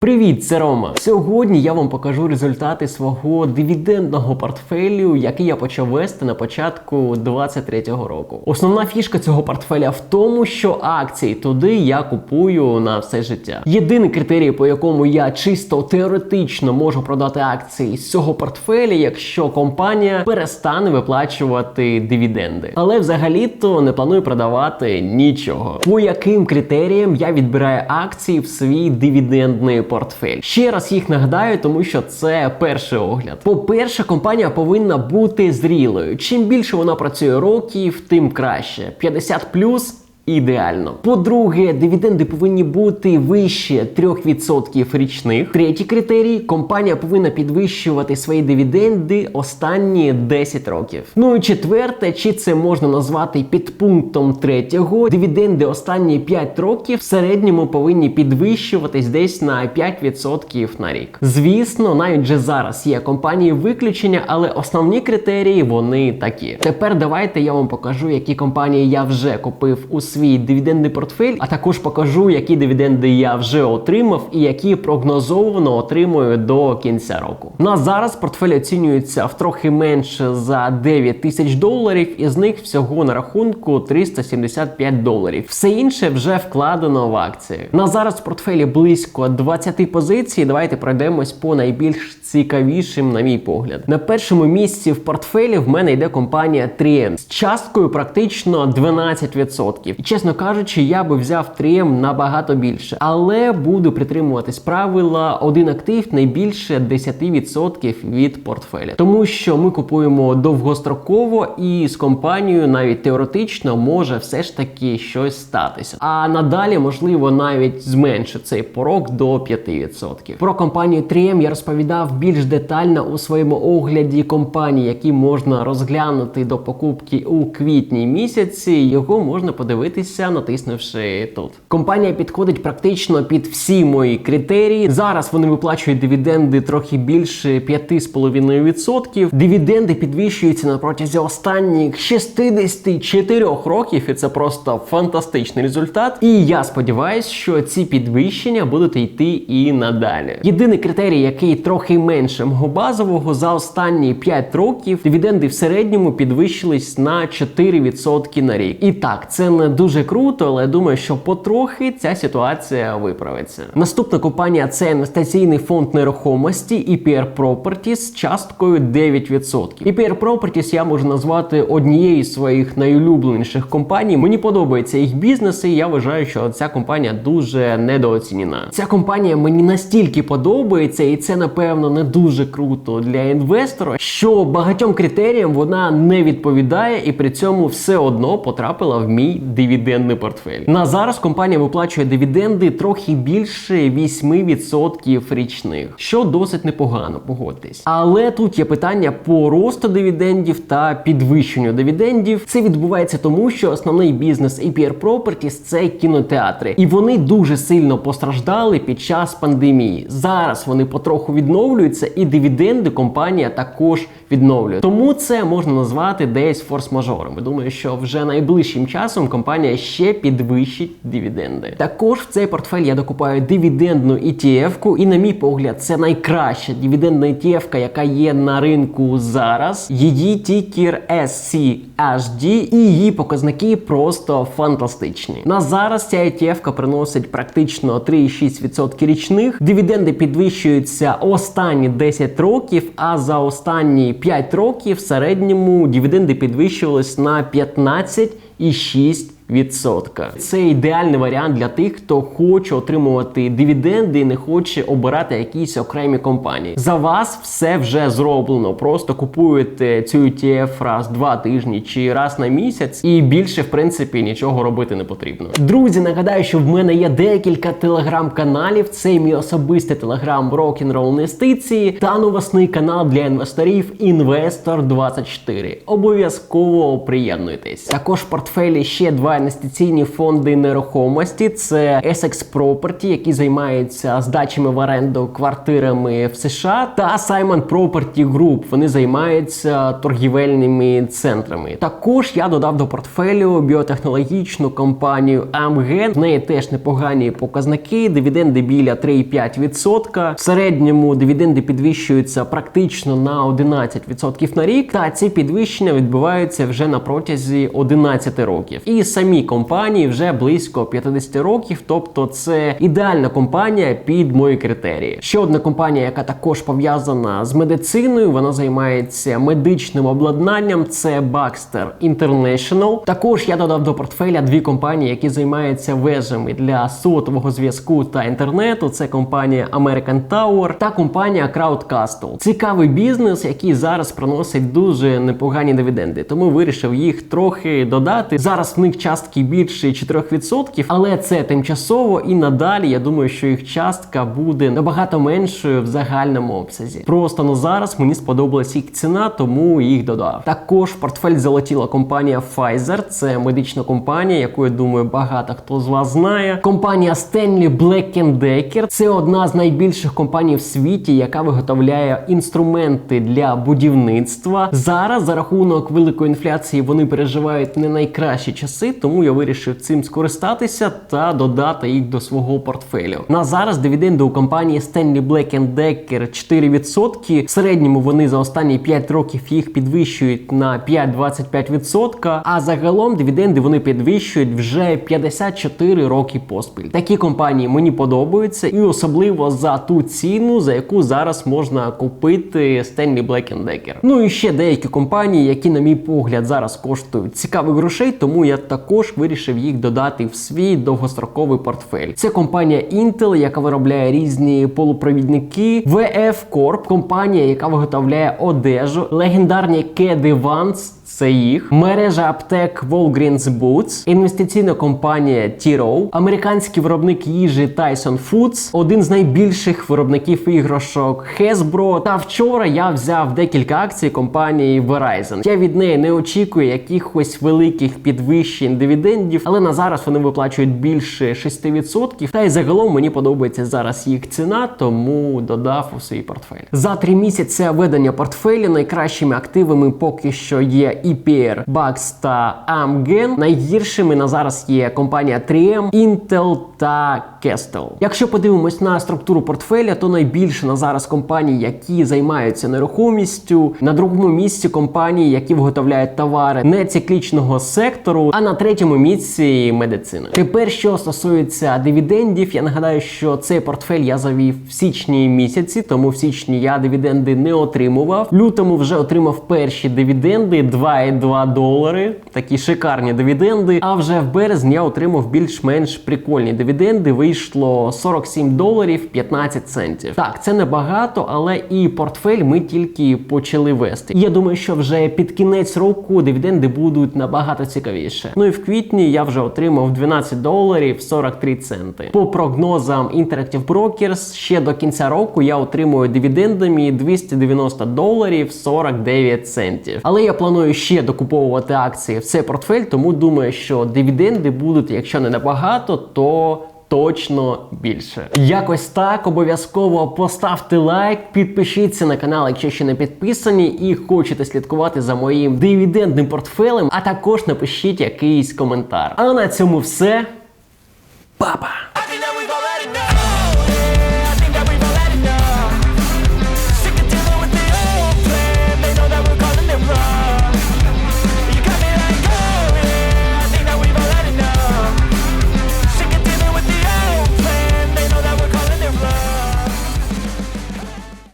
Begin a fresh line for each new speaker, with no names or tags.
Привіт, це Рома. Сьогодні я вам покажу результати свого дивідендного портфелю, який я почав вести на початку 23-го року. Основна фішка цього портфеля в тому, що акції туди я купую на все життя. Єдиний критерій, по якому я чисто теоретично можу продати акції з цього портфеля, якщо компанія перестане виплачувати дивіденди. Але взагалі-то не планую продавати нічого. По яким критеріям я відбираю акції в свій дивідендний портфель? Ще раз їх нагадаю, тому що це перший огляд. По-перше, компанія повинна бути зрілою. Чим більше вона працює років, тим краще. 50 Ідеально. По-друге, дивіденди повинні бути вище 3% річних. Третій критерій компанія повинна підвищувати свої дивіденди останні 10 років. Ну і четверте, чи це можна назвати підпунктом третього, дивіденди останні 5 років в середньому повинні підвищуватись десь на 5% на рік. Звісно, навіть вже зараз є компанії виключення, але основні критерії вони такі. Тепер давайте я вам покажу, які компанії я вже купив у свій дивідендний портфель, а також покажу, які дивіденди я вже отримав і які прогнозовано отримую до кінця року. На зараз портфель оцінюється в трохи менше за 9 тисяч доларів, із них всього на рахунку 375 доларів. Все інше вже вкладено в акції. На зараз в портфелі близько 20 позицій. Давайте пройдемось по найбільш цікавішим, на мій погляд. На першому місці в портфелі в мене йде компанія 3M з часткою практично 12%. Чесно кажучи, я би взяв 3M набагато більше, але буду притримуватись правила один актив найбільше 10% від портфеля, тому що ми купуємо довгостроково і з компанією навіть теоретично може все ж таки щось статися. А надалі можливо навіть зменшити цей порог до 5%. Про компанію 3M я розповідав більш детально у своєму огляді компаній, які можна розглянути до покупки у квітні місяці. Його можна подивитися, натиснувши тут. Компанія підходить практично під всі мої критерії. Зараз вони виплачують дивіденди трохи більше 5,5%. Дивіденди підвищуються на протязі останніх 64 років, і це просто фантастичний результат. І я сподіваюся, що ці підвищення будуть йти і надалі. Єдиний критерій, який трохи менше мого базового, за останні 5 років дивіденди в середньому підвищились на 4% на рік. І так, це не дуже круто, але думаю, що потрохи ця ситуація виправиться. Наступна компанія це інвестиційний фонд нерухомості EPR Properties з часткою 9%. EPR Properties я можу назвати однією з своїх найулюбленіших компаній. Мені подобається їх бізнес, і я вважаю, що ця компанія дуже недооцінена. Ця компанія мені настільки подобається, і це напевно не дуже круто для інвестора, що багатьом критеріям вона не відповідає і при цьому все одно потрапила в мій дивідендний портфель. На зараз компанія виплачує дивіденди трохи більше 8% річних, що досить непогано, погодьтесь. Але тут є питання по росту дивідендів та підвищенню дивідендів. Це відбувається тому, що основний бізнес APR Properties – це кінотеатри, і вони дуже сильно постраждали під час пандемії. Зараз вони потроху відновлюються, і дивіденди компанія також відновлює. Тому це можна назвати десь форс-мажором. Я думаю, що вже найближчим часом компанія ще підвищить дивіденди. Також в цей портфель я докупаю дивідендну ETF-ку, і на мій погляд, це найкраща дивідендна ETF, яка є на ринку зараз. Її тікер SCHD і її показники просто фантастичні. На зараз ця ETF приносить практично 3,6% річних. Дивіденди підвищуються останні 10 років, а за останні 5 років в середньому дивіденди підвищувались на 15,6%. Відсотка це ідеальний варіант для тих, хто хоче отримувати дивіденди і не хоче обирати якісь окремі компанії. За вас все вже зроблено. Просто купуєте цю ETF раз два тижні чи раз на місяць, і більше в принципі нічого робити не потрібно. Друзі, нагадаю, що в мене є декілька телеграм-каналів. Це мій особистий телеграм Rock'n'Roll Інвестиції та новосний канал для інвесторів Інвестор 24. Обов'язково приєднуйтесь. Також в портфелі ще два інвестиційні фонди нерухомості. Це Essex Property, які займаються здачами в оренду квартирами в США, та Simon Property Group. Вони займаються торгівельними центрами. Також я додав до портфелю біотехнологічну компанію AMG. В неї теж непогані показники. Дивіденди біля 3,5%. В середньому дивіденди підвищуються практично на 11% на рік. Та ці підвищення відбуваються вже на протязі 11 років. І самі компанії вже близько 50 років. Тобто, це ідеальна компанія під мої критерії. Ще одна компанія, яка також пов'язана з медициною, вона займається медичним обладнанням. Це Baxter International. Також я додав до портфеля дві компанії, які займаються вежами для сотового зв'язку та інтернету. Це компанія American Tower та компанія Crowdcastle. Цікавий бізнес, який зараз приносить дуже непогані дивіденди. Тому вирішив їх трохи додати. Зараз в них частки більше 4%, але це тимчасово і надалі. Я думаю, що їх частка буде набагато меншою в загальному обсязі. Просто на зараз мені сподобалась їх ціна, тому їх додав. Також портфель залетіла компанія Pfizer. Це медична компанія, яку я думаю, багато хто з вас знає. Компанія Stanley Black Decker – це одна з найбільших компаній в світі, яка виготовляє інструменти для будівництва. Зараз за рахунок великої інфляції вони переживають не найкращі часи, тому я вирішив цим скористатися та додати їх до свого портфелю. На зараз дивіденди у компанії Stanley Black Decker 4%. В середньому вони за останні 5 років їх підвищують на 5-25%, а загалом дивіденди вони підвищують вже 54 роки поспіль. Такі компанії мені подобаються, і особливо за ту ціну, за яку зараз можна купити Stanley Black Decker. Ну і ще деякі компанії, які, на мій погляд, зараз коштують цікавих грошей, тому я також вирішив їх додати в свій довгостроковий портфель. Це компанія Intel, яка виробляє різні полупровідники, VF Corp, компанія, яка виготовляє одежу, легендарні кеди Vans, це їх, мережа аптек Walgreens Boots, інвестиційна компанія T-Row, американський виробник їжі Tyson Foods, один з найбільших виробників іграшок Hasbro. Та вчора я взяв декілька акцій компанії Verizon. Я від неї не очікую якихось великих підвищень дивідендів, але на зараз вони виплачують більше 6%. Та й загалом мені подобається зараз їх ціна, тому додав у свій портфель. За три місяці ведення портфелю найкращими активами поки що є EPR, Bax та Amgen. Найгіршими на зараз є компанія 3M, Intel та Kestel. Якщо подивимось на структуру портфеля, то найбільше на зараз компанії, які займаються нерухомістю. На другому місці компанії, які виготовляють товари нециклічного сектору, а на третьому місці медицина. Тепер, що стосується дивідендів, я нагадаю, що цей портфель я завів в січні місяці, тому в січні я дивіденди не отримував. В лютому вже отримав перші дивіденди 2,2 долари. Такі шикарні дивіденди. А вже в березні я отримав більш-менш прикольні дивіденди. Вийшло 47 доларів 15 центів. Так, це небагато, але і портфель ми тільки почали вести. Я думаю, що вже під кінець року дивіденди будуть набагато цікавіше. Ну і в квітні я вже отримав 12 доларів 43 центи. По прогнозам Interactive Brokers, ще до кінця року я отримую дивідендами 290 доларів 49 центів. Але я планую ще докуповувати акції в цей портфель, тому думаю, що дивіденди будуть, якщо не набагато, то точно більше. Якось так. Обов'язково поставте лайк, підпишіться на канал, якщо ще не підписані, і хочете слідкувати за моїм дивідендним портфелем, а також напишіть якийсь коментар. А на цьому все. Папа!